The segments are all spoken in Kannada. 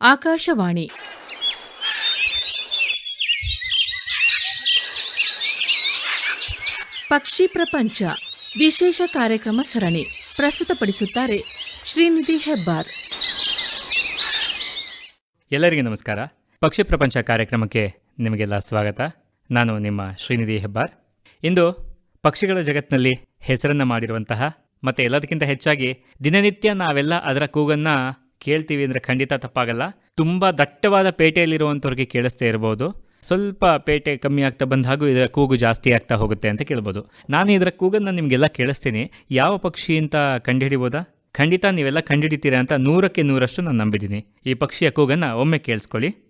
ಆಕಾಶವಾಣಿ. ಪಕ್ಷಿ ಪ್ರಪಂಚ ವಿಶೇಷ ಕಾರ್ಯಕ್ರಮ ಸರಣಿ ಪ್ರಸ್ತುತಪಡಿಸುತ್ತಾರೆ ಶ್ರೀನಿಧಿ ಹೆಬ್ಬಾರ್. ಎಲ್ಲರಿಗೂ ನಮಸ್ಕಾರ. ಪಕ್ಷಿ ಪ್ರಪಂಚ ಕಾರ್ಯಕ್ರಮಕ್ಕೆ ನಿಮಗೆಲ್ಲ ಸ್ವಾಗತ. ನಾನು ನಿಮ್ಮ ಶ್ರೀನಿಧಿ ಹೆಬ್ಬಾರ್. ಇಂದು ಪಕ್ಷಿಗಳ ಜಗತ್ತಿನಲ್ಲಿ ಹೆಸರನ್ನು ಮಾಡಿರುವಂತಹ ಮತ್ತು ಎಲ್ಲದಕ್ಕಿಂತ ಹೆಚ್ಚಾಗಿ ದಿನನಿತ್ಯ ನಾವೆಲ್ಲ ಅದರ ಕೂಗನ್ನು ಕೇಳ್ತೀವಿ ಅಂದರೆ ಖಂಡಿತ ತಪ್ಪಾಗಲ್ಲ. ತುಂಬ ದಟ್ಟವಾದ ಪೇಟೆಯಲ್ಲಿರುವಂಥವ್ರಿಗೆ ಕೇಳಿಸ್ತೇ ಇರ್ಬೋದು. ಸ್ವಲ್ಪ ಪೇಟೆ ಕಮ್ಮಿ ಆಗ್ತಾ ಬಂದ ಹಾಗೂ ಇದರ ಕೂಗು ಜಾಸ್ತಿ ಆಗ್ತಾ ಹೋಗುತ್ತೆ ಅಂತ ಕೇಳ್ಬೋದು. ನಾನು ಇದರ ಕೂಗನ್ನು ನಿಮಗೆಲ್ಲ ಕೇಳಿಸ್ತೀನಿ. ಯಾವ ಪಕ್ಷಿ ಅಂತ ಕಂಡುಹಿಡಿಬೋದಾ? ಖಂಡಿತ ನೀವೆಲ್ಲ ಕಂಡುಹಿಡಿತೀರಾ ಅಂತ ನೂರಕ್ಕೆ ನೂರಷ್ಟು ನಾನು ನಂಬಿದ್ದೀನಿ. ಈ ಪಕ್ಷಿಯ ಕೂಗನ್ನು ಒಮ್ಮೆ ಕೇಳಿಸ್ಕೊಳ್ಳಿ.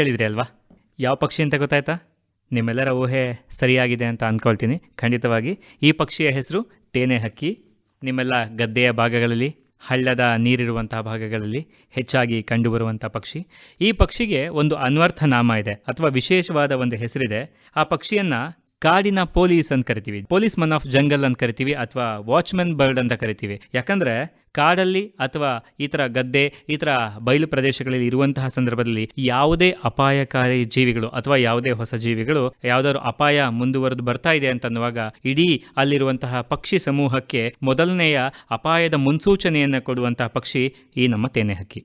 ಕೇಳಿದ್ರಿ ಅಲ್ವಾ? ಯಾವ ಪಕ್ಷಿ ಅಂತ ಗೊತ್ತಾಯ್ತಾ? ನಿಮ್ಮೆಲ್ಲರ ಊಹೆ ಸರಿಯಾಗಿದೆ ಅಂತ ಅಂದ್ಕೊಳ್ತೀನಿ ಖಂಡಿತವಾಗಿ ಈ ಪಕ್ಷಿಯ ಹೆಸರು ತೇನೆ ಹಕ್ಕಿ. ನಿಮ್ಮೆಲ್ಲ ಗದ್ದೆಯ ಭಾಗಗಳಲ್ಲಿ, ಹಳ್ಳದ ನೀರಿರುವಂತಹ ಭಾಗಗಳಲ್ಲಿ ಹೆಚ್ಚಾಗಿ ಕಂಡುಬರುವಂಥ ಪಕ್ಷಿ. ಈ ಪಕ್ಷಿಗೆ ಒಂದು ಅನ್ವರ್ಥ ನಾಮ ಇದೆ, ಅಥವಾ ವಿಶೇಷವಾದ ಒಂದು ಹೆಸರಿದೆ. ಆ ಪಕ್ಷಿಯನ್ನು ಕಾಡಿನ ಪೊಲೀಸ್ ಅಂತ ಕರಿತೀವಿ. ಪೊಲೀಸ್ ಮನ್ ಆಫ್ ಜಂಗಲ್ ಅಂತ ಕರಿತೀವಿ ಅಥವಾ ವಾಚ್ಮನ್ ಬರ್ಡ್ ಅಂತ ಕರಿತೀವಿ. ಯಾಕಂದ್ರೆ ಕಾಡಲ್ಲಿ ಅಥವಾ ಈ ಥರ ಗದ್ದೆ, ಈ ಥರ ಬಯಲು ಪ್ರದೇಶಗಳಲ್ಲಿ ಇರುವಂತಹ ಸಂದರ್ಭದಲ್ಲಿ ಯಾವುದೇ ಅಪಾಯಕಾರಿ ಜೀವಿಗಳು ಅಥವಾ ಯಾವುದೇ ಹೊಸ ಜೀವಿಗಳು ಯಾವುದಾದ್ರು ಅಪಾಯ ಮುಂದುವರೆದು ಬರ್ತಾ ಇದೆ ಅಂತ ಅನ್ನುವಾಗ ಇಡೀ ಅಲ್ಲಿರುವಂತಹ ಪಕ್ಷಿ ಸಮೂಹಕ್ಕೆ ಮೊದಲನೆಯ ಅಪಾಯದ ಮುನ್ಸೂಚನೆಯನ್ನು ಕೊಡುವಂತಹ ಪಕ್ಷಿ ಈ ನಮ್ಮ ತೇನೆ ಹಕ್ಕಿ.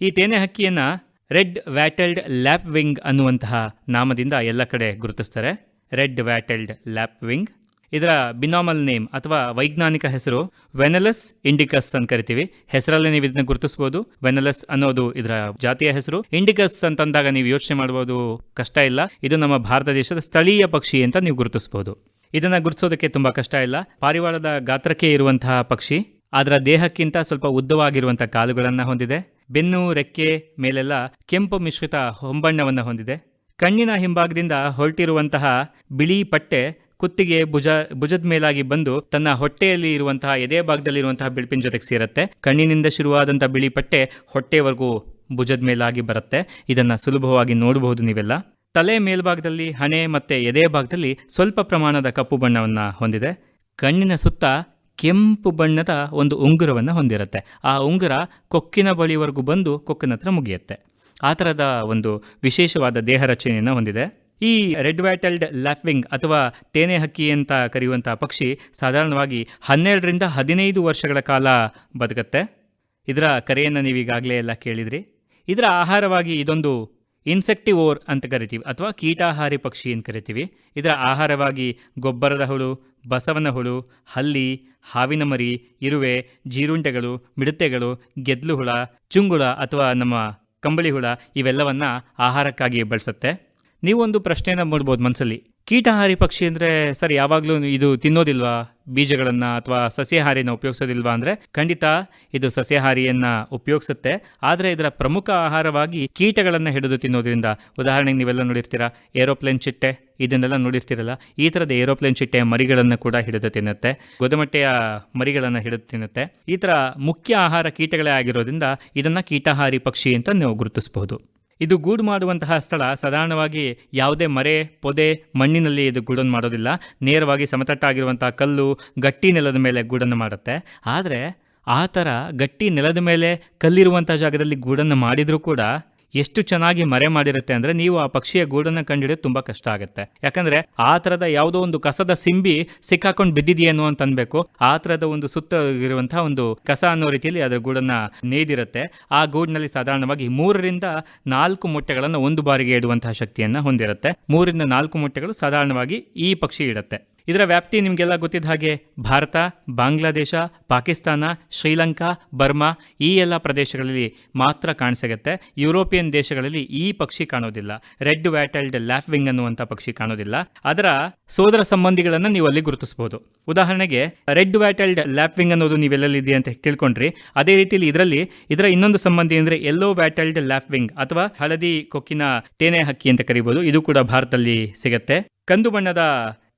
ಈ ತೇನೆ ಹಕ್ಕಿಯನ್ನ ರೆಡ್ ವ್ಯಾಟಲ್ಡ್ ಲ್ಯಾಪ್ ವಿಂಗ್ ಅನ್ನುವಂತಹ ನಾಮದಿಂದ ಎಲ್ಲ ಕಡೆ ಗುರುತಿಸ್ತಾರೆ. ರೆಡ್ ವ್ಯಾಟೆಲ್ಡ್ ಲ್ಯಾಪ್ ವಿಂಗ್. ಇದರ ಬಿನಾಮಲ್ ನೇಮ್ ಅಥವಾ ವೈಜ್ಞಾನಿಕ ಹೆಸರು ವೆನಲಸ್ ಇಂಡಿಕಸ್ ಅಂತ ಕರಿತೀವಿ. ಹೆಸರಲ್ಲೇ ನೀವು ಇದನ್ನ ಗುರುತಿಸಬಹುದು ವೆನಲಸ್ ಅನ್ನೋದು ಇದರ ಜಾತಿಯ ಹೆಸರು. ಇಂಡಿಕಸ್ ಅಂತಂದಾಗ ನೀವು ಯೋಚನೆ ಮಾಡಬಹುದು ಕಷ್ಟ ಇಲ್ಲ. ಇದು ನಮ್ಮ ಭಾರತ ದೇಶದ ಸ್ಥಳೀಯ ಪಕ್ಷಿ ಅಂತ ನೀವು ಗುರುತಿಸಬಹುದು ಇದನ್ನ ಗುರುತಿಸೋದಕ್ಕೆ ತುಂಬಾ ಕಷ್ಟ ಇಲ್ಲ. ಪಾರಿವಾಳದ ಗಾತ್ರಕ್ಕೆ ಇರುವಂತಹ ಪಕ್ಷಿ, ಅದರ ದೇಹಕ್ಕಿಂತ ಸ್ವಲ್ಪ ಉದ್ದವಾಗಿರುವಂತಹ ಕಾಲುಗಳನ್ನು ಹೊಂದಿದೆ. ಬೆನ್ನು, ರೆಕ್ಕೆ ಮೇಲೆಲ್ಲ ಕೆಂಪು ಮಿಶ್ರಿತ ಹೊಂಬಣ್ಣವನ್ನು ಹೊಂದಿದೆ. ಕಣ್ಣಿನ ಹಿಂಭಾಗದಿಂದ ಹೊರಟಿರುವಂತಹ ಬಿಳಿ ಪಟ್ಟೆ ಕುತ್ತಿಗೆ ಭುಜ, ಭುಜದ ಮೇಲಾಗಿ ಬಂದು ತನ್ನ ಹೊಟ್ಟೆಯಲ್ಲಿ ಇರುವಂತಹ, ಎದೆ ಭಾಗದಲ್ಲಿರುವಂತಹ ಬಿಳುಪಿನ ಜೊತೆಗೆ ಸೇರುತ್ತೆ. ಕಣ್ಣಿನಿಂದ ಶುರುವಾದಂಥ ಬಿಳಿ ಪಟ್ಟೆ ಹೊಟ್ಟೆವರೆಗೂ ಭುಜದ ಮೇಲಾಗಿ ಬರುತ್ತೆ. ಇದನ್ನು ಸುಲಭವಾಗಿ ನೋಡಬಹುದು ನೀವೆಲ್ಲ. ತಲೆ ಮೇಲ್ಭಾಗದಲ್ಲಿ ಹಣೆ ಮತ್ತೆ ಎದೆ ಭಾಗದಲ್ಲಿ ಸ್ವಲ್ಪ ಪ್ರಮಾಣದ ಕಪ್ಪು ಬಣ್ಣವನ್ನು ಹೊಂದಿದೆ. ಕಣ್ಣಿನ ಸುತ್ತ ಕೆಂಪು ಬಣ್ಣದ ಒಂದು ಉಂಗುರವನ್ನು ಹೊಂದಿರುತ್ತೆ. ಆ ಉಂಗುರ ಕೊಕ್ಕಿನ ಬಳಿವರೆಗೂ ಬಂದು ಕೊಕ್ಕಿನ ಹತ್ರ ಮುಗಿಯುತ್ತೆ. ಆ ಥರದ ಒಂದು ವಿಶೇಷವಾದ ದೇಹ ರಚನೆಯನ್ನು ಹೊಂದಿದೆ. ಈ ರೆಡ್ ವ್ಯಾಟಲ್ಡ್ ಲ್ಯಾಫ್ವಿಂಗ್ ಅಥವಾ ತೇನೆ ಹಕ್ಕಿ ಅಂತ ಕರೆಯುವಂಥ ಪಕ್ಷಿ ಸಾಧಾರಣವಾಗಿ ಹನ್ನೆರಡರಿಂದ ಹದಿನೈದು ವರ್ಷಗಳ ಕಾಲ ಬದುಕತ್ತೆ. ಇದರ ಕರೆಯನ್ನು ನೀವೀಗಾಗಲೇ ಎಲ್ಲ ಕೇಳಿದ್ರಿ. ಇದರ ಆಹಾರವಾಗಿ ಇದೊಂದು ಇನ್ಸೆಕ್ಟಿವೋರ್ ಅಂತ ಕರಿತೀವಿ ಅಥವಾ ಕೀಟಾಹಾರಿ ಪಕ್ಷಿ ಅಂತ ಕರಿತೀವಿ. ಇದರ ಆಹಾರವಾಗಿ ಗೊಬ್ಬರದ ಹುಳು, ಬಸವನ ಹುಳು, ಹಲ್ಲಿ, ಹಾವಿನ ಮರಿ, ಇರುವೆ, ಜೀರುಂಡೆಗಳು, ಮಿಡತೆಗಳು, ಗೆದ್ಲು ಹುಳ, ಚುಂಗುಳ ಅಥವಾ ನಮ್ಮ ಕಂಬಳಿ ಹುಳ ಇವೆಲ್ಲವನ್ನು ಆಹಾರಕ್ಕಾಗಿ ಬಳಸುತ್ತೆ. ನೀವೊಂದು ಪ್ರಶ್ನೆಯನ್ನು ಮೂಡ್ಬೋದು ಮನಸ್ಸಲ್ಲಿ ಕೀಟಹಾರಿ ಪಕ್ಷಿ ಅಂದರೆ ಸರ್, ಯಾವಾಗಲೂ ಇದು ತಿನ್ನೋದಿಲ್ವಾ? ಬೀಜಗಳನ್ನು ಅಥವಾ ಸಸ್ಯಾಹಾರಿನ ಉಪಯೋಗಿಸೋದಿಲ್ವಾ ಅಂದರೆ ಖಂಡಿತ ಇದು ಸಸ್ಯಾಹಾರಿಯನ್ನು ಉಪಯೋಗಿಸುತ್ತೆ. ಆದರೆ ಇದರ ಪ್ರಮುಖ ಆಹಾರವಾಗಿ ಕೀಟಗಳನ್ನು ಹಿಡಿದು ತಿನ್ನೋದ್ರಿಂದ, ಉದಾಹರಣೆಗೆ ನೀವೆಲ್ಲ ನೋಡಿರ್ತೀರಾ, ಏರೋಪ್ಲೇನ್ ಚಿಟ್ಟೆ, ಇದನ್ನೆಲ್ಲ ನೋಡಿರ್ತೀರಲ್ಲ, ಈ ಥರದ ಏರೋಪ್ಲೇನ್ ಚಿಟ್ಟೆಯ ಮರಿಗಳನ್ನು ಕೂಡ ಹಿಡಿದು ತಿನ್ನುತ್ತೆ. ಗೋದಮಟ್ಟೆಯ ಮರಿಗಳನ್ನು ಹಿಡಿದು ತಿನ್ನುತ್ತೆ. ಈ ಥರ ಮುಖ್ಯ ಆಹಾರ ಕೀಟಗಳೇ ಆಗಿರೋದ್ರಿಂದ ಇದನ್ನು ಕೀಟಹಾರಿ ಪಕ್ಷಿ ಅಂತ ನೀವು ಗುರುತಿಸಬಹುದು. ಇದು ಗೂಡು ಮಾಡುವಂತಹ ಸ್ಥಳ ಸಾಧಾರಣವಾಗಿ ಯಾವುದೇ ಮರೆ, ಪೊದೆ, ಮಣ್ಣಿನಲ್ಲಿ ಇದು ಗೂಡನ್ನು ಮಾಡೋದಿಲ್ಲ. ನೇರವಾಗಿ ಸಮತಟ್ಟಾಗಿರುವಂತಹ ಕಲ್ಲು, ಗಟ್ಟಿ ನೆಲದ ಮೇಲೆ ಗೂಡನ್ನು ಮಾಡುತ್ತೆ. ಆದರೆ ಆ ಥರ ಗಟ್ಟಿ ನೆಲದ ಮೇಲೆ ಕಲ್ಲಿರುವಂಥ ಜಾಗದಲ್ಲಿ ಗೂಡನ್ನು ಮಾಡಿದರೂ ಕೂಡ ಎಷ್ಟು ಚೆನ್ನಾಗಿ ಮರೆ ಮಾಡಿರುತ್ತೆ ಅಂದರೆ ನೀವು ಆ ಪಕ್ಷಿಯ ಗೂಡನ್ನು ಕಂಡುಹಿಡಿಯೋದು ತುಂಬ ಕಷ್ಟ ಆಗುತ್ತೆ. ಯಾಕಂದರೆ ಆ ಥರದ ಯಾವುದೋ ಒಂದು ಕಸದ ಸಿಂಬಿ ಸಿಕ್ಕಾಕೊಂಡು ಬಿದ್ದಿದೆಯೇನೋ ಅಂತ ಅನ್ಬೇಕು. ಆ ಥರದ ಒಂದು ಸುತ್ತ ಇರುವಂತಹ ಒಂದು ಕಸ ಅನ್ನೋ ರೀತಿಯಲ್ಲಿ ಅದರ ಗೂಡನ್ನು ನೇದಿರುತ್ತೆ ಆ ಗೂಡಿನಲ್ಲಿ ಸಾಧಾರಣವಾಗಿ ಮೂರರಿಂದ ನಾಲ್ಕು ಮೊಟ್ಟೆಗಳನ್ನು ಒಂದು ಬಾರಿಗೆ ಇಡುವಂತಹ ಶಕ್ತಿಯನ್ನು ಹೊಂದಿರುತ್ತೆ. ಮೂರರಿಂದ ನಾಲ್ಕು ಮೊಟ್ಟೆಗಳು ಸಾಧಾರಣವಾಗಿ ಈ ಪಕ್ಷಿ ಇಡುತ್ತೆ. ಇದರ ವ್ಯಾಪ್ತಿ ನಿಮಗೆಲ್ಲ ಗೊತ್ತಿದ್ದ ಹಾಗೆ ಭಾರತ, ಬಾಂಗ್ಲಾದೇಶ, ಪಾಕಿಸ್ತಾನ, ಶ್ರೀಲಂಕಾ, ಬರ್ಮಾ ಈ ಎಲ್ಲ ಪ್ರದೇಶಗಳಲ್ಲಿ ಮಾತ್ರ ಕಾಣಿಸಿಗುತ್ತೆ. ಯುರೋಪಿಯನ್ ದೇಶಗಳಲ್ಲಿ ಈ ಪಕ್ಷಿ ಕಾಣೋದಿಲ್ಲ. ರೆಡ್ ವ್ಯಾಟಲ್ಡ್ ಲ್ಯಾಫ್ವಿಂಗ್ ಅನ್ನುವಂಥ ಪಕ್ಷಿ ಕಾಣೋದಿಲ್ಲ. ಅದರ ಸೋದರ ಸಂಬಂಧಿಗಳನ್ನು ನೀವು ಅಲ್ಲಿ ಗುರುತಿಸಬಹುದು ಉದಾಹರಣೆಗೆ, ರೆಡ್ ವ್ಯಾಟಲ್ಡ್ ಲ್ಯಾಪ್ವಿಂಗ್ ಅನ್ನೋದು ನೀವೆಲ್ಲಲ್ಲಿದೆ ಅಂತ ತಿಳ್ಕೊಂಡ್ರಿ. ಅದೇ ರೀತಿಯಲ್ಲಿ ಇದರಲ್ಲಿ ಇದರ ಇನ್ನೊಂದು ಸಂಬಂಧಿ ಅಂದರೆ ಎಲ್ಲೋ ವ್ಯಾಟಲ್ಡ್ ಲ್ಯಾಪ್ವಿಂಗ್ ಅಥವಾ ಹಳದಿ ಕೊಕ್ಕಿನ ತೇನೆ ಹಕ್ಕಿ ಅಂತ ಕರಿಬಹುದು ಇದು ಕೂಡ ಭಾರತದಲ್ಲಿ ಸಿಗತ್ತೆ. ಕಂದು ಬಣ್ಣದ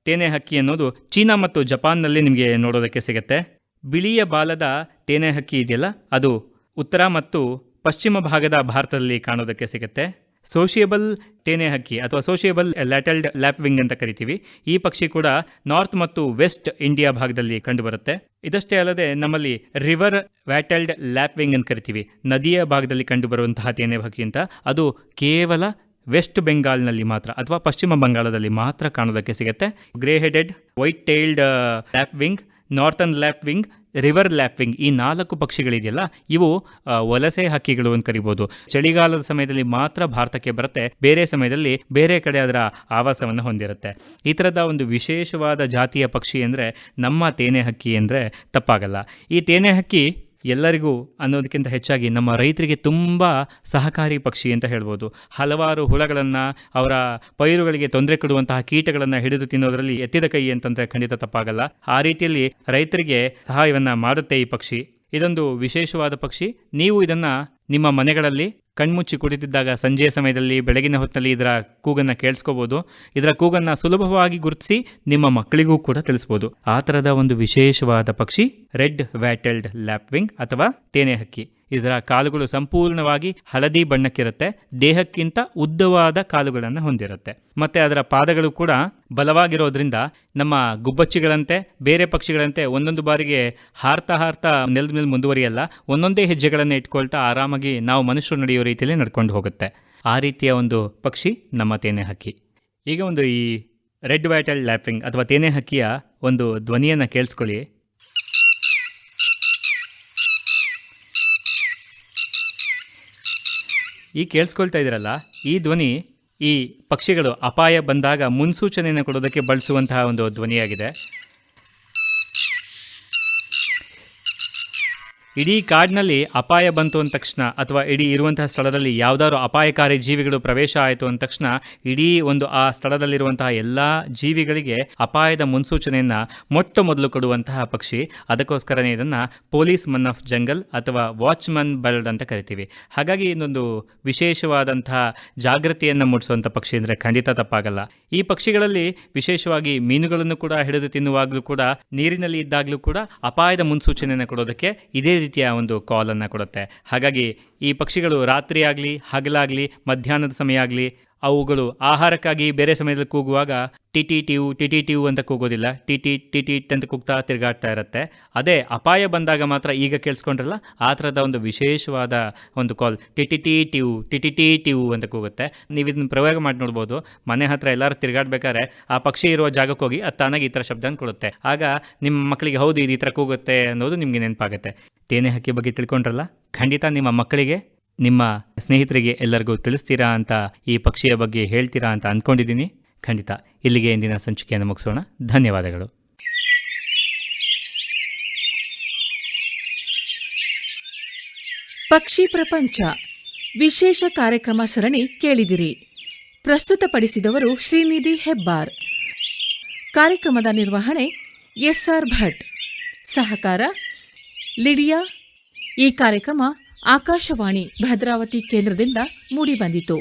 ತೇನೆ ಹಕ್ಕಿ ಅನ್ನೋದು ಚೀನಾ ಮತ್ತು ಜಪಾನ್ನಲ್ಲಿ ನಿಮಗೆ ನೋಡೋದಕ್ಕೆ ಸಿಗುತ್ತೆ. ಬಿಳಿಯ ಬಾಲದ ತೇನೆ ಹಕ್ಕಿ ಇದೆಯಲ್ಲ, ಅದು ಉತ್ತರ ಮತ್ತು ಪಶ್ಚಿಮ ಭಾಗದ ಭಾರತದಲ್ಲಿ ಕಾಣೋದಕ್ಕೆ ಸಿಗುತ್ತೆ. ಸೋಷಿಯಬಲ್ ತೇನೆ ಹಕ್ಕಿ ಅಥವಾ ಸೋಷಿಯಬಲ್ ಲ್ಯಾಟಲ್ಡ್ ಲ್ಯಾಪ್ವಿಂಗ್ ಅಂತ ಕರಿತೀವಿ. ಈ ಪಕ್ಷಿ ಕೂಡ ನಾರ್ತ್ ಮತ್ತು ವೆಸ್ಟ್ ಇಂಡಿಯಾ ಭಾಗದಲ್ಲಿ ಕಂಡುಬರುತ್ತೆ. ಇದಷ್ಟೇ ಅಲ್ಲದೆ ನಮ್ಮಲ್ಲಿ ರಿವರ್ ವ್ಯಾಟಲ್ಡ್ ಲ್ಯಾಪ್ವಿಂಗ್ ಅಂತ ಕರಿತೀವಿ. ನದಿಯ ಭಾಗದಲ್ಲಿ ಕಂಡುಬರುವಂತಹ ತೇನೆ ಹಕ್ಕಿ ಅಂತ. ಅದು ಕೇವಲ ವೆಸ್ಟ್ ಬೆಂಗಾಲ್ನಲ್ಲಿ ಮಾತ್ರ ಅಥವಾ ಪಶ್ಚಿಮ ಬಂಗಾಳದಲ್ಲಿ ಮಾತ್ರ ಕಾಣೋದಕ್ಕೆ ಸಿಗುತ್ತೆ. Grey headed white tailed lapwing northern lapwing river lapwing ಈ ನಾಲ್ಕು ಪಕ್ಷಿಗಳಿದೆಯಲ್ಲ, ಇವು ವಲಸೆ ಹಕ್ಕಿಗಳು ಅಂತ ಕರಿಬೋದು. ಚಳಿಗಾಲದ ಸಮಯದಲ್ಲಿ ಮಾತ್ರ ಭಾರತಕ್ಕೆ ಬರುತ್ತೆ, ಬೇರೆ ಸಮಯದಲ್ಲಿ ಬೇರೆ ಕಡೆ ಅದರ ಆವಾಸವನ್ನು ಹೊಂದಿರುತ್ತೆ. ಈ ಥರದ ಒಂದು ವಿಶೇಷವಾದ ಜಾತಿಯ ಪಕ್ಷಿ ಅಂದರೆ ನಮ್ಮ ತೇನೆ ಹಕ್ಕಿ ಅಂದರೆ ತಪ್ಪಾಗಲ್ಲ. ಈ ತೇನೆ ಹಕ್ಕಿ ಎಲ್ಲರಿಗೂ ಅನ್ನೋದಕ್ಕಿಂತ ಹೆಚ್ಚಾಗಿ ನಮ್ಮ ರೈತರಿಗೆ ತುಂಬ ಸಹಕಾರಿ ಪಕ್ಷಿ ಅಂತ ಹೇಳ್ಬೋದು. ಹಲವಾರು ಹುಳಗಳನ್ನು, ಅವರ ಪೈರುಗಳಿಗೆ ತೊಂದರೆ ಕೊಡುವಂತಹ ಕೀಟಗಳನ್ನು ಹಿಡಿದು ತಿನ್ನೋದರಲ್ಲಿ ಎತ್ತಿದ ಕೈ ಅಂತಂದರೆ ಖಂಡಿತ ತಪ್ಪಾಗಲ್ಲ. ಆ ರೀತಿಯಲ್ಲಿ ರೈತರಿಗೆ ಸಹಾಯವನ್ನು ಮಾಡುತ್ತೆ ಈ ಪಕ್ಷಿ. ಇದೊಂದು ವಿಶೇಷವಾದ ಪಕ್ಷಿ. ನೀವು ಇದನ್ನು ನಿಮ್ಮ ಮನೆಗಳಲ್ಲಿ ಕಣ್ಮುಚ್ಚಿ ಕುಳಿತಿದ್ದಾಗ ಸಂಜೆಯ ಸಮಯದಲ್ಲಿ ಬೆಳಗಿನ ಹೊತ್ತಲ್ಲಿ ಇದರ ಕೂಗನ್ನು ಕೇಳಿಸ್ಕೋಬೋದು. ಇದರ ಕೂಗನ್ನು ಸುಲಭವಾಗಿ ಗುರುತಿಸಿ ನಿಮ್ಮ ಮಕ್ಕಳಿಗೂ ಕೂಡ ತಿಳಿಸ್ಬೋದು. ಆ ಥರದ ಒಂದು ವಿಶೇಷವಾದ ಪಕ್ಷಿ ರೆಡ್ ವ್ಯಾಟೆಲ್ಡ್ ಲ್ಯಾಪ್ವಿಂಗ್ ಅಥವಾ ತೇನೆ ಹಕ್ಕಿ. ಇದರ ಕಾಲುಗಳು ಸಂಪೂರ್ಣವಾಗಿ ಹಳದಿ ಬಣ್ಣಕ್ಕಿರುತ್ತೆ, ದೇಹಕ್ಕಿಂತ ಉದ್ದವಾದ ಕಾಲುಗಳನ್ನು ಹೊಂದಿರುತ್ತೆ. ಮತ್ತೆ ಅದರ ಪಾದಗಳು ಕೂಡ ಬಲವಾಗಿರೋದ್ರಿಂದ ನಮ್ಮ ಗುಬ್ಬಚ್ಚಿಗಳಂತೆ, ಬೇರೆ ಪಕ್ಷಿಗಳಂತೆ ಒಂದೊಂದು ಬಾರಿಗೆ ಹಾರ್ತಾ ಹಾರ್ತಾ ನೆಲದ ಮೇಲೆ ಮುಂದುವರಿಯಲ್ಲ, ಒಂದೊಂದೇ ಹೆಜ್ಜೆಗಳನ್ನು ಇಟ್ಕೊಳ್ತಾ ಆರಾಮಾಗಿ ನಾವು ಮನುಷ್ಯರು ನಡೆಯೋ ರೀತಿಯಲ್ಲಿ ನಡ್ಕೊಂಡು ಹೋಗುತ್ತೆ. ಆ ರೀತಿಯ ಒಂದು ಪಕ್ಷಿ ನಮ್ಮ ತೇನೆ ಹಕ್ಕಿ. ಈಗ ಒಂದು ಈ ರೆಡ್ ವ್ಯಾಟಲ್ ಲ್ಯಾಪಿಂಗ್ ಅಥವಾ ತೇನೆ ಹಕ್ಕಿಯ ಒಂದು ಧ್ವನಿಯನ್ನು ಕೇಳಿಸ್ಕೊಳ್ಳಿ. ಈ ಕೇಳಿಸ್ಕೊಳ್ತಾ ಇದ್ದೀರಲ್ಲ ಈ ಧ್ವನಿ ಈ ಪಕ್ಷಿಗಳು ಅಪಾಯ ಬಂದಾಗ ಮುನ್ಸೂಚನೆಯನ್ನು ಕೊಡೋದಕ್ಕೆ ಬಳಸುವಂತಹ ಒಂದು ಧ್ವನಿಯಾಗಿದೆ. ಇಡೀ ಕಾಡಿನಲ್ಲಿ ಅಪಾಯ ಬಂತು ಅಂದ ತಕ್ಷಣ ಅಥವಾ ಇಡೀ ಇರುವಂತಹ ಸ್ಥಳದಲ್ಲಿ ಯಾವುದಾದ್ರು ಅಪಾಯಕಾರಿ ಜೀವಿಗಳು ಪ್ರವೇಶ ಆಯಿತು ಅಂದ ತಕ್ಷಣ ಇಡೀ ಒಂದು ಆ ಸ್ಥಳದಲ್ಲಿರುವಂತಹ ಎಲ್ಲ ಜೀವಿಗಳಿಗೆ ಅಪಾಯದ ಮುನ್ಸೂಚನೆಯನ್ನು ಮೊಟ್ಟ ಮೊದಲು ಕೊಡುವಂತಹ ಪಕ್ಷಿ. ಅದಕ್ಕೋಸ್ಕರನೇ ಇದನ್ನು ಪೊಲೀಸ್ ಮನ್ ಆಫ್ ಜಂಗಲ್ ಅಥವಾ ವಾಚ್ಮನ್ ಬರ್ಡ್ ಅಂತ ಕರಿತೀವಿ. ಹಾಗಾಗಿ ಇನ್ನೊಂದು ವಿಶೇಷವಾದಂತಹ ಜಾಗೃತಿಯನ್ನು ಮೂಡಿಸುವಂಥ ಪಕ್ಷಿ ಅಂದರೆ ಖಂಡಿತ ತಪ್ಪಾಗಲ್ಲ. ಈ ಪಕ್ಷಿಗಳಲ್ಲಿ ವಿಶೇಷವಾಗಿ ಮೀನುಗಳನ್ನು ಕೂಡ ಹಿಡಿದು ತಿನ್ನುವಾಗಲೂ ಕೂಡ, ನೀರಿನಲ್ಲಿ ಇದ್ದಾಗಲೂ ಕೂಡ ಅಪಾಯದ ಮುನ್ಸೂಚನೆಯನ್ನು ಕೊಡೋದಕ್ಕೆ ಇದೇ ರೀತಿಯ ಒಂದು ಕಾಲನ್ನು ಕೊಡುತ್ತೆ. ಹಾಗಾಗಿ ಈ ಪಕ್ಷಿಗಳು ರಾತ್ರಿ ಆಗಲಿ ಹಗಲಾಗಲಿ ಮಧ್ಯಾಹ್ನದ ಸಮಯ ಆಗಲಿ ಅವುಗಳು ಆಹಾರಕ್ಕಾಗಿ ಬೇರೆ ಸಮಯದಲ್ಲಿ ಕೂಗುವಾಗ ಟಿಟಿ ಟಿವು ಟಿಟಿ ಟಿವು ಅಂತ ಕೂಗೋದಿಲ್ಲ. ಟಿಟಿ ಟಿಟಿ ಅಂತ ಕೂಗ್ತಾ ತಿರುಗಾಡ್ತಾ ಇರುತ್ತೆ. ಅದೇ ಅಪಾಯ ಬಂದಾಗ ಮಾತ್ರ ಈಗ ಕೇಳಿಸ್ಕೊಂಡ್ರಲ್ಲ, ಆ ಥರದ ಒಂದು ವಿಶೇಷವಾದ ಒಂದು ಕಾಲ್ ಟಿಟಿ ಟಿ ಟಿವು ಟಿಟಿ ಟಿ ಟಿವು ಅಂತ ಕೂಗುತ್ತೆ. ನೀವು ಇದನ್ನು ಪ್ರಯೋಗ ಮಾಡಿ ನೋಡ್ಬೋದು. ಮನೆ ಹತ್ರ ಎಲ್ಲರೂ ತಿರುಗಾಡ್ಬೇಕಾದ್ರೆ ಆ ಪಕ್ಷಿ ಇರುವ ಜಾಗಕ್ಕೆ ಹೋಗಿ ಅದು ತಾನಾಗಿ ಈ ಥರ ಶಬ್ದ ಕೊಡುತ್ತೆ ಆಗ ನಿಮ್ಮ ಮಕ್ಕಳಿಗೆ ಹೌದು ಇದು ಈ ಥರ ಕೂಗುತ್ತೆ ಅನ್ನೋದು ನಿಮಗೆ ನೆನಪಾಗುತ್ತೆ. ತೇನೆ ಹಕ್ಕಿ ಬಗ್ಗೆ ತಿಳ್ಕೊಂಡ್ರಲ್ಲ, ಖಂಡಿತ ನಿಮ್ಮ ಮಕ್ಕಳಿಗೆ ನಿಮ್ಮ ಸ್ನೇಹಿತರಿಗೆ ಎಲ್ಲರಿಗೂ ತಿಳಿಸ್ತೀರಾ ಅಂತ ಈ ಪಕ್ಷಿಯ ಬಗ್ಗೆ ಹೇಳ್ತೀರಾ ಅಂತ ಅಂದ್ಕೊಂಡಿದ್ದೀನಿ ಖಂಡಿತ ಇಲ್ಲಿಗೆ ಇಂದಿನ ಸಂಚಿಕೆಯನ್ನು ಮುಗಿಸೋಣ. ಧನ್ಯವಾದಗಳು. ಪಕ್ಷಿ ಪ್ರಪಂಚ. ವಿಶೇಷ ಕಾರ್ಯಕ್ರಮ ಸರಣಿ ಕೇಳಿದಿರಿ. ಪ್ರಸ್ತುತಪಡಿಸಿದವರು ಶ್ರೀನಿಧಿ ಹೆಬ್ಬಾರ್. ಕಾರ್ಯಕ್ರಮದ ನಿರ್ವಹಣೆ ಎಸ್ಆರ್ ಭಟ್. ಸಹಕಾರ, ಲಿಡಿಯಾ. ಈ ಕಾರ್ಯಕ್ರಮ ಆಕಾಶವಾಣಿ ಭದ್ರಾವತಿ ಕೇಂದ್ರದಿಂದ ಮೂಡಿಬಂದಿತು.